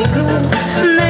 Сонячний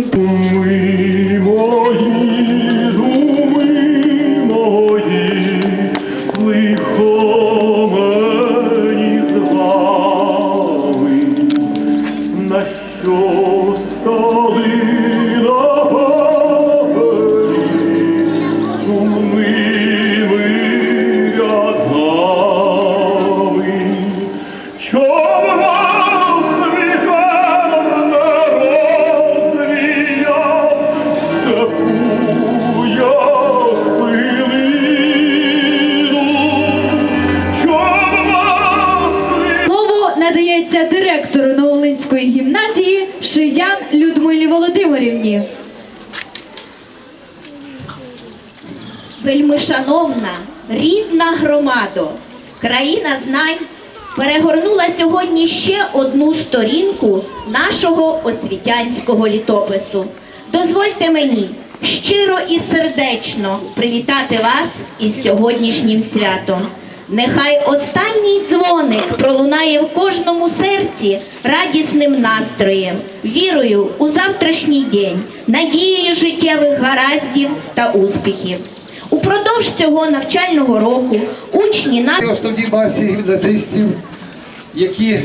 Помилуй, директору Новолинської гімназії Шиян Людмилі Володимирівні. Вельми шановна, рідна громадо, країна знань перегорнула сьогодні ще одну сторінку нашого освітянського літопису. Дозвольте мені щиро і сердечно привітати вас із сьогоднішнім святом. Нехай останній дзвоник пролунає в кожному серці радісним настроєм, вірою у завтрашній день, надією життєвих гараздів та успіхів. Упродовж цього навчального року учні на основній масі гімназистів, які,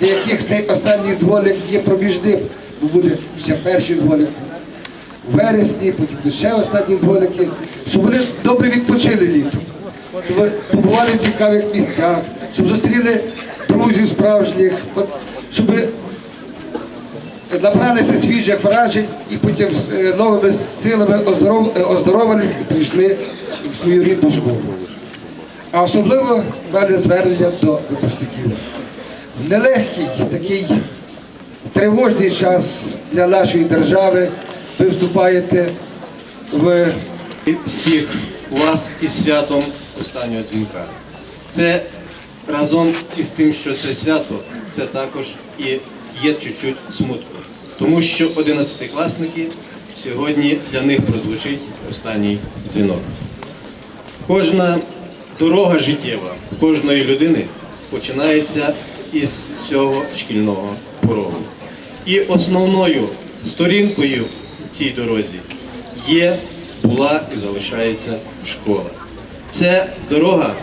для яких цей останній дзвоник є проміжним, бо буде ще перший дзвоник в вересні, потім ще останні дзвоники, щоб вони добре відпочили літо, щоб побували в цікавих місцях, щоб зустріли друзів справжніх, щоб набралися свіжих вражень і потім з е, новими силами е, оздоровились і прийшли в свою рідну школу. А особливо в мене звернення до випускників. Нелегкий такий тривожний час для нашої держави ви вступаєте в всіх вас із святом останнього дзвінка. Це разом із тим, що це свято, це також і є чуть-чуть смутку. Тому що 11-класники сьогодні для них прозвучить останній дзвінок. Кожна дорога життєва кожної людини починається із цього шкільного порогу. І основною сторінкою в цій дорозі є, була і залишається школа. Це дорога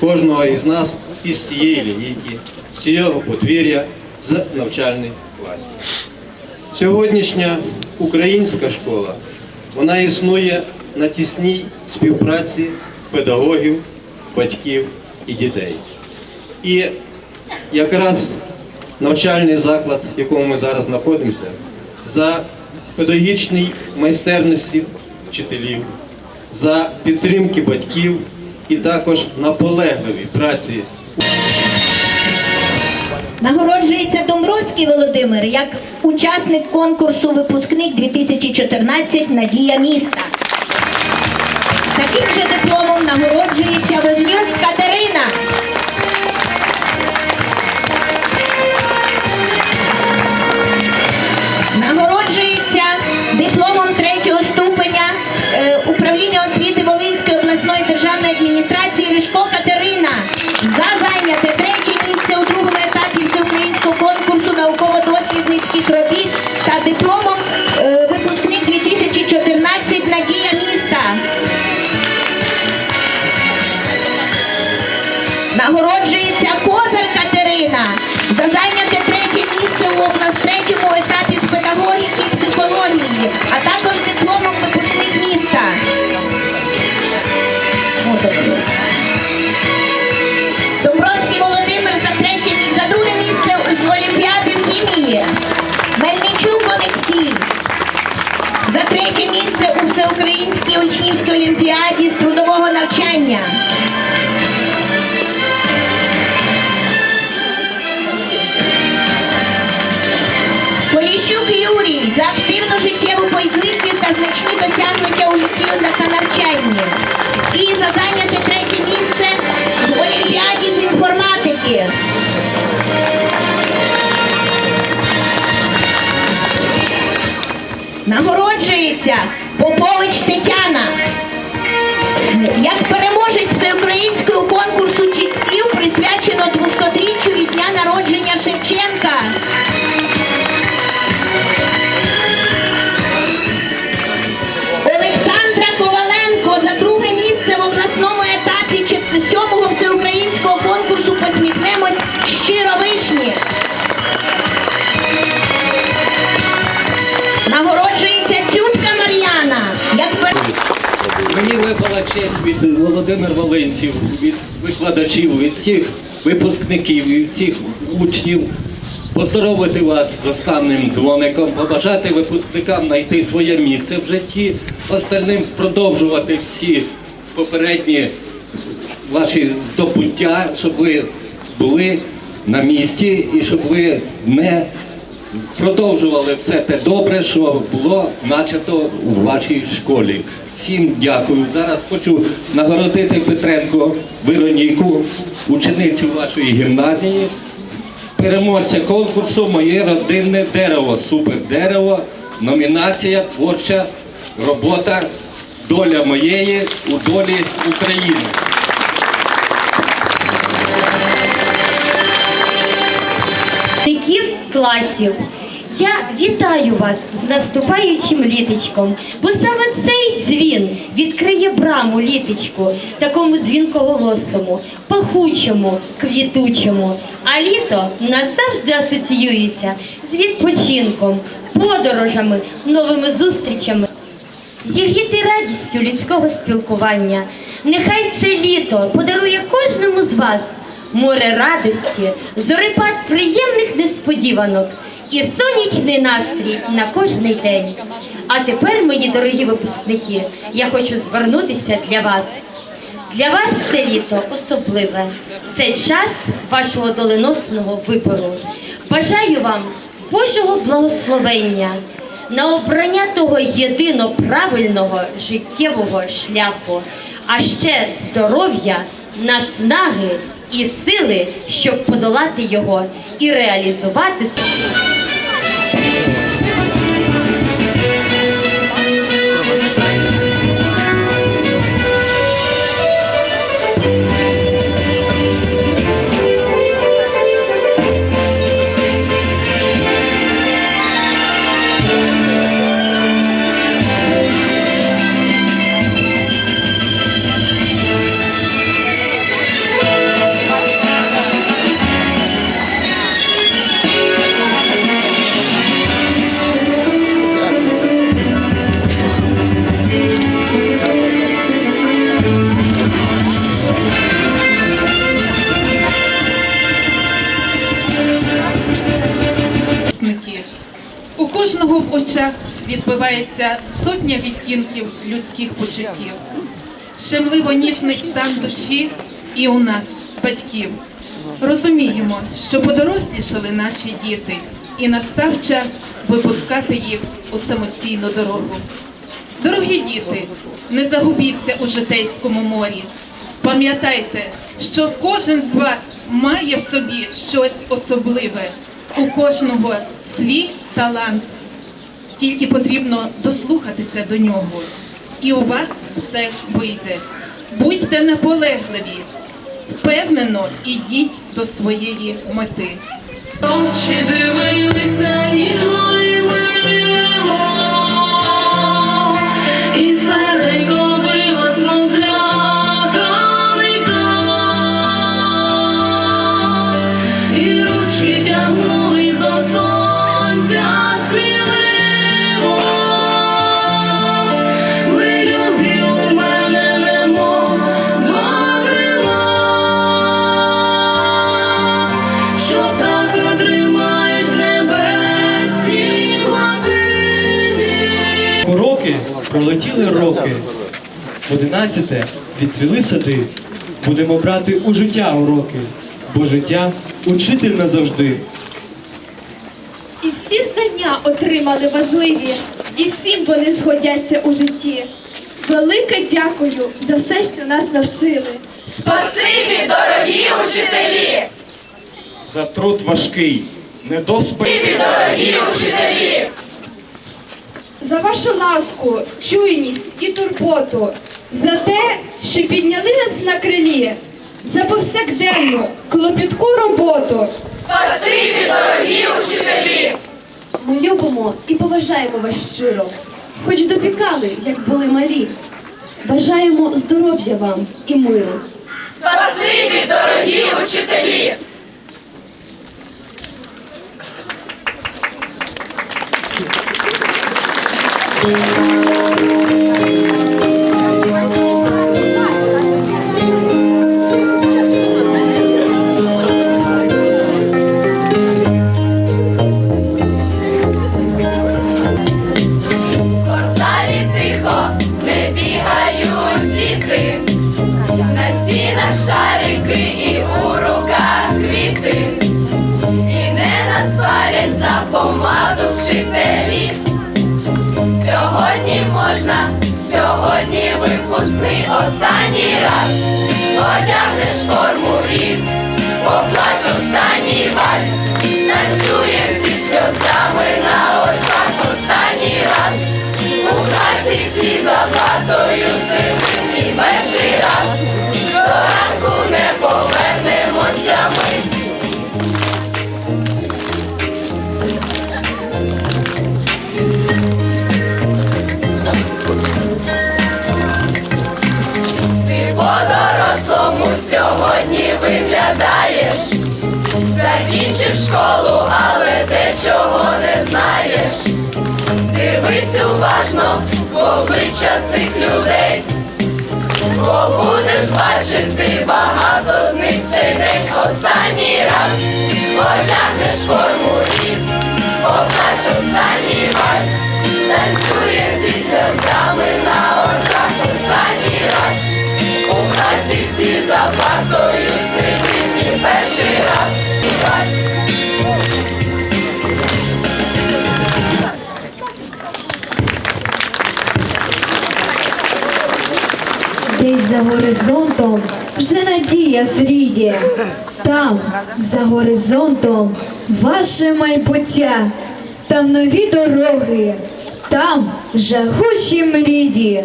кожного із нас із цієї лінійки, з цього подвір'я, з навчальних класів. Сьогоднішня українська школа вона існує на тісній співпраці педагогів, батьків і дітей. І якраз навчальний заклад, в якому ми зараз знаходимося, за педагогічної майстерності вчителів, за підтримки батьків і також наполегливій праці Нагороджується Домбровський Володимир як учасник конкурсу Випускник 2014 Надія міста. Таким же дипломом нагороджується Вознюк Катерина. Нагороджується управління освіти Волинської обласної державної адміністрації учнівській олімпіаді з трудового навчання. Поліщук Юрій за активну життєву позицію та значні досягнення у житті та навчанні. І за зайняте третє місце в Олімпіаді з інформатики. Нагороджується noite, Tetiana. Честь від Володимир Волинців, від викладачів, від всіх випускників від всіх учнів поздоровити вас з останнім дзвоником, побажати випускникам знайти своє місце в житті, остальним продовжувати всі попередні ваші здобуття, щоб ви були на місці і щоб ви не продовжували все те добре, що було начато у вашій школі. Всім дякую. Зараз хочу нагородити Петренко Вероніку, ученицю вашої гімназії, переможця конкурсу Моє родинне дерево, супер дерево, номінація творча робота Доля моєї у долі України. Керівників класів. Я вітаю вас з наступаючим літочком, бо саме цей дзвін відкриє браму літочку, такому дзвінкоголосому, пахучому, квітучому. А літо назавжди асоціюється з відпочинком, подорожами, новими зустрічами. Зігріти радістю людського спілкування. Нехай це літо подарує кожному з вас море радості, зорепад приємних несподіванок і сонячний настрій на кожний день. А тепер, мої дорогі випускники, я хочу звернутися для вас. Для вас це літо особливе. Це час вашого доленосного вибору. Бажаю вам Божого благословення на обрання того єдино правильного життєвого шляху, а ще здоров'я, наснаги і сили, щоб подолати його і реалізувати відбивається сотня відтінків людських почуттів, щемливо ніжний стан душі і у нас, батьків. Розуміємо, що подорослішали наші діти, і настав час випускати їх у самостійну дорогу. Дорогі діти, не загубіться у житейському морі. Пам'ятайте, що кожен з вас має в собі щось особливе. У кожного свій талант. Тільки потрібно дослухатися до нього. І у вас все вийде. Будьте наполегливі, впевнено ідіть до своєї мети. Очі дивилися ніжно Одинадцяте відцвіли сади. Будемо брати у життя уроки, бо життя учитель назавжди. І всі знання отримали важливі, і всім вони згодяться у житті. Велике дякую за все, що нас навчили. Спасибі, дорогі учителі! За труд важкий, недоспи. Дорогі учителі! За вашу ласку, чуйність і турботу, за те, що підняли нас на крилі, за повсякденну клопітку роботу. Спасибі, дорогі учителі! Ми любимо і поважаємо вас щиро, хоч допікали, як були малі. Бажаємо здоров'я вам і миру. Спасибі, дорогі учителі! В сьогодні випускний останній раз. Одягнеш форму і поплач останній вальс. Танцює зі сльозами на очах виглядаєш. Закінчив школу, але дечого не знаєш. Дивись уважно в обличчя цих людей, бо будеш бачити багато з них цей день останній раз. Одягнеш форму і поплач останній вальс. Танцює зі сльозами на очах останній раз. У класі всі за партою сидим і перший раз і вальс. Десь за горизонтом вже надія зріє. Там, за горизонтом, ваше майбуття, там нові дороги, там жагучі мрії,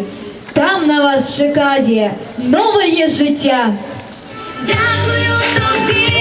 там на вас чекає нове життя. Дякую be